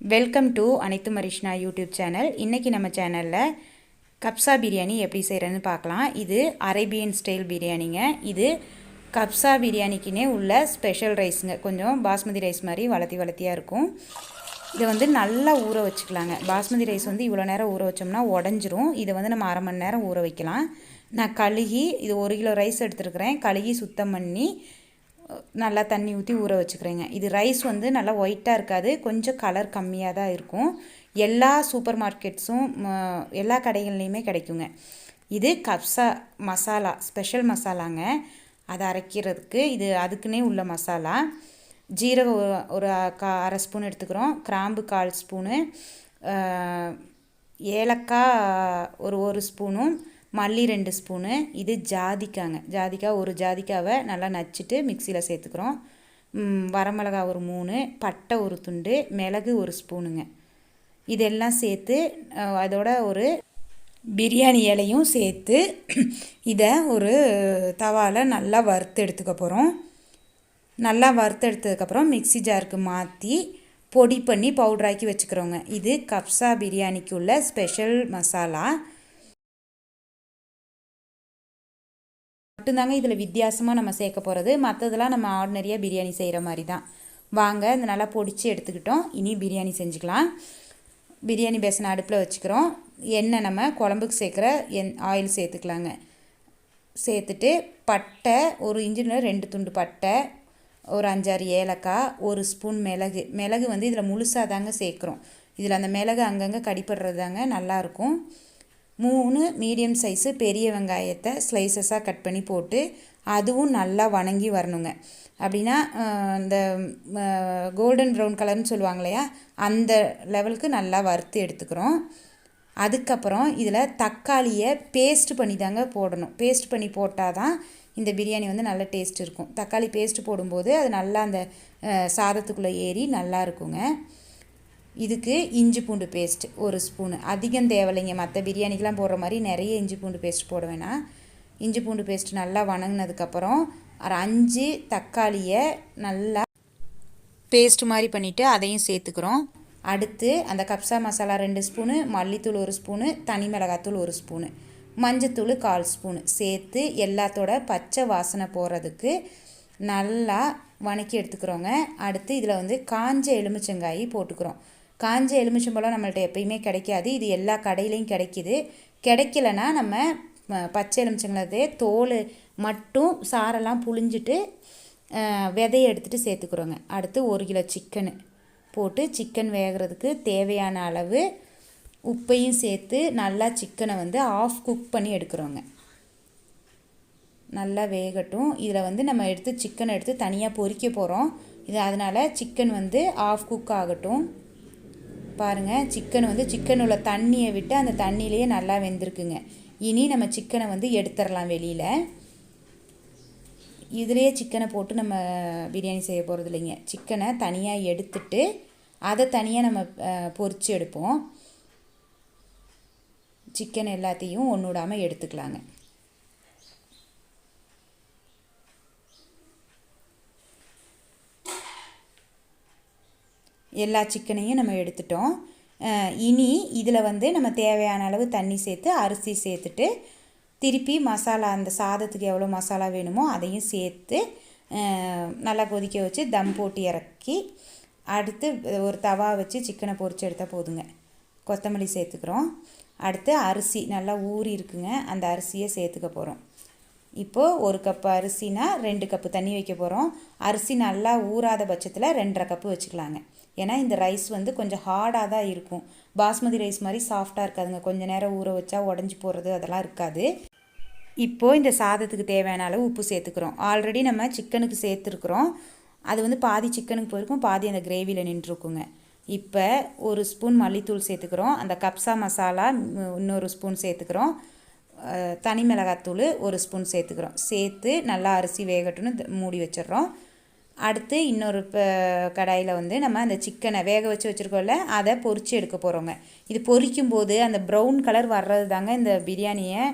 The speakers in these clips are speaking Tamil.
வெல்கம் டு அனைத்து மரிஷ்னா யூடியூப் சேனல் இன்றைக்கி நம்ம சேனலில் கப்சா பிரியாணி எப்படி செய்கிறேன்னு பார்க்கலாம். இது அரேபியன் ஸ்டைல் பிரியாணிங்க. இது கப்சா பிரியாணிக்குனே உள்ள ஸ்பெஷல் ரைஸுங்க கொஞ்சம் பாஸ்மதி ரைஸ் மாதிரி வளர்த்தி வளர்த்தியாக இருக்கும். இதை வந்து நல்லா ஊற வச்சுக்கலாங்க. பாஸ்மதி ரைஸ் வந்து இவ்வளோ நேரம் ஊற வச்சோம்னா உடஞ்சிரும். இதை வந்து நம்ம அரை மணி நேரம் ஊற வைக்கலாம். நான் கழுகி இது ஒரு கிலோ ரைஸ் எடுத்துருக்கிறேன். கழுகி சுத்தம் பண்ணி நல்லா தண்ணி ஊற்றி ஊற வச்சுக்கிறேங்க. இது ரைஸ் வந்து நல்லா ஒயிட்டாக இருக்காது. கொஞ்சம் கலர் கம்மியாக தான் இருக்கும். எல்லா சூப்பர் மார்க்கெட்ஸும் எல்லா கடைகள்லேயுமே கிடைக்குங்க. இது கப்சா மசாலா ஸ்பெஷல் மசாலாங்க. அதை அரைக்கிறதுக்கு இது அதுக்குன்னே உள்ள மசாலா. ஜீரகம் ஒரு ஒரு கா அரை ஸ்பூன் எடுத்துக்கிறோம். கிராம்பு கால் ஸ்பூனு ஏலக்காய் ஒரு ஒரு ஸ்பூனும் மல்லி ரெண்டு ஸ்பூனு இது ஜாதிக்காங்க. ஜாதிக்காய் ஒரு ஜாதிக்காவை நல்லா நச்சுட்டு மிக்சியில் சேர்த்துக்கிறோம். வரமிளகா ஒரு மூணு பட்டை ஒரு துண்டு மிளகு ஒரு ஸ்பூனுங்க. இதெல்லாம் சேர்த்து அதோட ஒரு பிரியாணி இலையும் சேர்த்து இதை ஒரு தவாவில் நல்லா வறுத்து எடுத்துக்க போகிறோம் நல்லா வறுத்து எடுத்ததுக்கப்புறம் மிக்சி ஜாருக்கு மாற்றி பொடி பண்ணி பவுட்ராக்கி வச்சுக்கிறோங்க. இது கப்சா பிரியாணிக்குள்ள ஸ்பெஷல் மசாலா. மட்டும்தாங்க இதில் வித்தியாசமாக நம்ம சேர்க்க போகிறது மற்றதெல்லாம் நம்ம ஆர்டினரியாக பிரியாணி செய்கிற மாதிரி தான் வாங்க இந்த நல்லா பொடிச்சு எடுத்துக்கிட்டோம். இனி பிரியாணி செஞ்சுக்கலாம். பிரியாணி பேசனை அடுப்பில் வச்சுக்கிறோம். எண்ணெய் நம்ம குழம்புக்கு சேர்க்குற என் ஆயில் சேர்த்துக்கலாங்க. சேர்த்துட்டு பட்டை ஒரு இன்ஜினில் ரெண்டு துண்டு பட்டை ஒரு அஞ்சாறு ஏலக்காய் ஒரு ஸ்பூன் மிளகு. மிளகு வந்து இதில் முழுசாக தாங்க சேர்க்குறோம். இதில் அந்த மிளகு அங்கங்கே கடிப்படுறது தாங்க நல்லாயிருக்கும். மூணு மீடியம் சைஸு பெரிய வெங்காயத்தை ஸ்லைசஸாக கட் பண்ணி போட்டு அதுவும் நல்லா வணங்கி வரணுங்க. அப்படின்னா இந்த கோல்டன் ப்ரௌன் கலர்னு சொல்லுவாங்க இல்லையா அந்த லெவலுக்கு நல்லா வறுத்து எடுத்துக்கிறோம். அதுக்கப்புறம் இதில் தக்காளியை பேஸ்ட் பண்ணி தாங்க போடணும். பேஸ்ட் பண்ணி போட்டால் தான் இந்த பிரியாணி வந்து நல்ல டேஸ்ட் இருக்கும். தக்காளி பேஸ்ட் போடும்போது அது நல்லா அந்த சாதத்துக்குள்ளே ஏறி நல்லா இருக்குங்க. இதுக்கு இஞ்சி பூண்டு பேஸ்ட் ஒரு ஸ்பூனு அதிகம் தேவையில்லைங்க. மற்ற பிரியாணிக்கெலாம் போடுற மாதிரி நிறைய இஞ்சி பூண்டு பேஸ்ட் போட வேணாம் இஞ்சி பூண்டு பேஸ்ட் நல்லா வணங்கினதுக்கப்புறம் ஒரு அஞ்சு தக்காளியை நல்லா பேஸ்ட் மாதிரி பண்ணிவிட்டு அதையும் சேர்த்துக்கிறோம். அடுத்து அந்த கப்சா மசாலா ரெண்டு ஸ்பூனு மல்லித்தூள் ஒரு ஸ்பூனு தனி மிளகாத்தூள் ஒரு ஸ்பூனு மஞ்சத்தூள் கால் ஸ்பூனு சேர்த்து எல்லாத்தோட பச்சை வாசனை போகிறதுக்கு நல்லா வணக்கி எடுத்துக்கிறோங்க. அடுத்து இதில் வந்து காஞ்ச எலுமிச்சங்காய் போட்டுக்கிறோம். காஞ்ச எலுமிச்சம்பழம் நம்மள்ட்ட எப்பயுமே கிடைக்காது. இது எல்லா கடையிலையும் கிடைக்கிது. கிடைக்கலனா நம்ம பச்சை எலுமிச்சங்களதே தோல் மட்டும் சாரெல்லாம் புழிஞ்சிட்டு விதையை எடுத்துகிட்டு சேர்த்துக்குறோங்க. அடுத்து ஒரு கிலோ சிக்கனு போட்டு சிக்கன் வேகிறதுக்கு தேவையான அளவு உப்பையும் சேர்த்து நல்லா சிக்கனை வந்து ஆஃப் குக் பண்ணி எடுக்கிறோங்க. நல்லா வேகட்டும். இதில் வந்து நம்ம எடுத்து சிக்கன் எடுத்து தனியாக பொறிக்க போகிறோம். இது அதனால் சிக்கன் வந்து ஆஃப் குக் ஆகட்டும். பாருங்கள் சிக்கன் வந்து சிக்கன் உள்ள தண்ணியை விட்டு அந்த தண்ணியிலேயே நல்லா வெந்திருக்குங்க. இனி நம்ம சிக்கனை வந்து எடுத்துடலாம் வெளியில். இதிலேயே சிக்கனை போட்டு நம்ம பிரியாணி செய்ய போகிறது இல்லைங்க. சிக்கனை தனியாக எடுத்துட்டு அதை தனியாக நம்ம பொறிச்சு எடுப்போம். சிக்கன் எல்லாத்தையும் ஒன்று விடாமல் எடுத்துக்கலாங்க. எல்லா சிக்கனையும் நம்ம எடுத்துட்டோம். இனி இதில் வந்து நம்ம தேவையான அளவு தண்ணி சேர்த்து அரிசி சேர்த்துட்டு திருப்பி மசாலா அந்த சாதத்துக்கு எவ்வளோ மசாலா வேணுமோ அதையும் சேர்த்து நல்லா கொதிக்க வச்சு தம் போட்டு இறக்கி அடுத்து ஒரு தவா வச்சு சிக்கனை பொறிச்சு எடுத்தால் போதுங்க. கொத்தமல்லி சேர்த்துக்கிறோம். அடுத்து அரிசி நல்லா ஊறி இருக்குங்க. அந்த அரிசியை சேர்த்துக்க போகிறோம் இப்போது ஒரு கப்பு அரிசினா ரெண்டு கப்பு தண்ணி வைக்க போகிறோம் அரிசி நல்லா ஊறாத பட்சத்தில் ரெண்டரை கப்பு வச்சுக்கலாங்க. ஏன்னா இந்த ரைஸ் வந்து கொஞ்சம் ஹார்டாக தான் இருக்கும். பாஸ்மதி ரைஸ் மாதிரி சாஃப்டாக இருக்காதுங்க. கொஞ்சம் நேரம் ஊற வச்சா உடஞ்சி போகிறது அதெல்லாம் இருக்காது. இப்போது இந்த சாதத்துக்கு தேவையான அளவு உப்பு சேர்த்துக்கிறோம். ஆல்ரெடி நம்ம சிக்கனுக்கு சேர்த்துருக்குறோம். அது வந்து பாதி சிக்கனுக்கு போயிருக்கும் பாதி அந்த கிரேவியில் நின்றுருக்குங்க. இப்போ ஒரு ஸ்பூன் மல்லித்தூள் சேர்த்துக்கிறோம். அந்த கப்சா மசாலா இன்னொரு ஸ்பூன் சேர்த்துக்கிறோம். தனி மிளகாத்தூள் ஒரு ஸ்பூன் சேர்த்துக்கிறோம். சேர்த்து நல்லா அரிசி வேகட்டும்னு மூடி வச்சிடுறோம். அடுத்து இன்னொரு கடாயில் வந்து நம்ம அந்த சிக்கனை வேக வச்சு வச்சுருக்கோம்ல அதை பொறிச்சு எடுக்க போகிறோங்க இது பொரிக்கும் போது அந்த ப்ரௌன் கலர் வர்றது தாங்க இந்த பிரியாணியை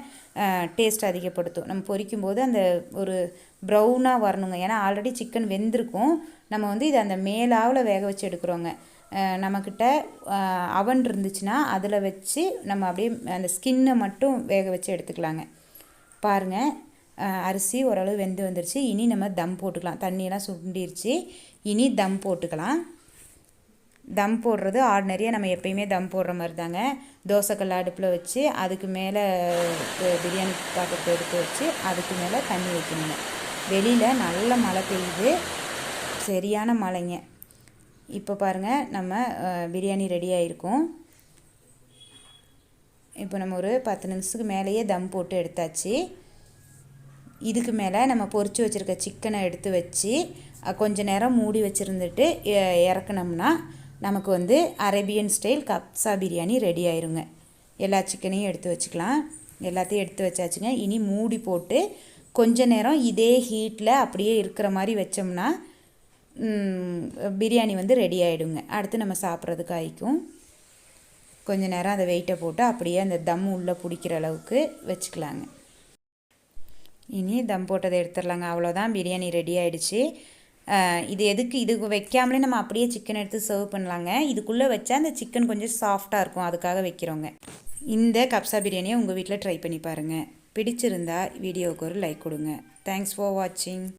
டேஸ்ட் அதிகப்படுத்தும். நம்ம பொரிக்கும் போது அந்த ஒரு ப்ரௌனாக வரணுங்க. ஏன்னா ஆல்ரெடி சிக்கன் வெந்திருக்கும். நம்ம வந்து இதை அந்த மேலாவில் வேக வச்சு எடுக்கிறோங்க. நம்மக்கிட்ட அவன் இருந்துச்சுன்னா அதில் வச்சு நம்ம அப்படியே அந்த ஸ்கின்னை மட்டும் வேக வச்சு எடுத்துக்கலாங்க. பாருங்கள் அரிசி ஓரளவு வெந்து வந்துருச்சு. இனி நம்ம தம் போட்டுக்கலாம். தண்ணியெல்லாம் சுண்டிருச்சு. இனி தம் போட்டுக்கலாம். தம் போடுறது ஆர்டினரியாக நம்ம எப்பயுமே தம் போடுற மாதிரி தாங்க. தோசைக்கல் அடுப்பில் வச்சு அதுக்கு மேலே பிரியாணி பாத்திரத்தை எடுத்து வச்சு அதுக்கு மேலே தண்ணி வைக்கணுங்க வெளியில் நல்ல மழை பெய்யுது. சரியான மழைங்க. இப்போ பாருங்கள் நம்ம பிரியாணி ரெடி ஆகிருக்கும் இப்போ நம்ம ஒரு பத்து நிமிஷத்துக்கு மேலேயே தம் போட்டு எடுத்தாச்சு. இதுக்கு மேலே நம்ம பொறிச்சு வச்சுருக்க சிக்கனை எடுத்து வச்சு கொஞ்சம் கொஞ்ச நேரம் மூடி வச்சுருந்துட்டு இறக்குனோம்னா நமக்கு வந்து அரேபியன் ஸ்டைல் கப்ஸா பிரியாணி ரெடி ஆயிருங்க. எல்லா சிக்கனையும் எடுத்து வச்சுக்கலாம். எல்லாத்தையும் எடுத்து வச்சாச்சுங்க. இனி மூடி போட்டு கொஞ்ச நேரம் இதே ஹீட்டில் அப்படியே இருக்கிற மாதிரி வச்சோம்னா பிரியாணி வந்து ரெடி ஆகிடுங்க அடுத்து நம்ம சாப்பிட்றதுக்கு ஆயிக்கும். கொஞ்சம் நேரம் அதை வெயிட்டை போட்டு அப்படியே அந்த தம் உள்ளே பிடிக்கிற அளவுக்கு வச்சுக்கலாங்க. இனி தம் போட்டதை எடுத்துடலாங்க. அவ்வளோதான் பிரியாணி ரெடி ஆகிடுச்சு இது எதுக்கு? இது வைக்காமலே நம்ம அப்படியே சிக்கன் எடுத்து சர்வ் பண்ணலாங்க. இதுக்குள்ளே வச்சா அந்த சிக்கன் கொஞ்சம் சாஃப்டாக இருக்கும். அதுக்காக வைக்கிறோங்க. இந்த கப்சா பிரியாணியை உங்கள் வீட்டில் ட்ரை பண்ணி பாருங்கள் பிடிச்சிருந்தா வீடியோவுக்கு ஒரு லைக் கொடுங்க. தேங்க்ஸ் ஃபார் வாட்சிங்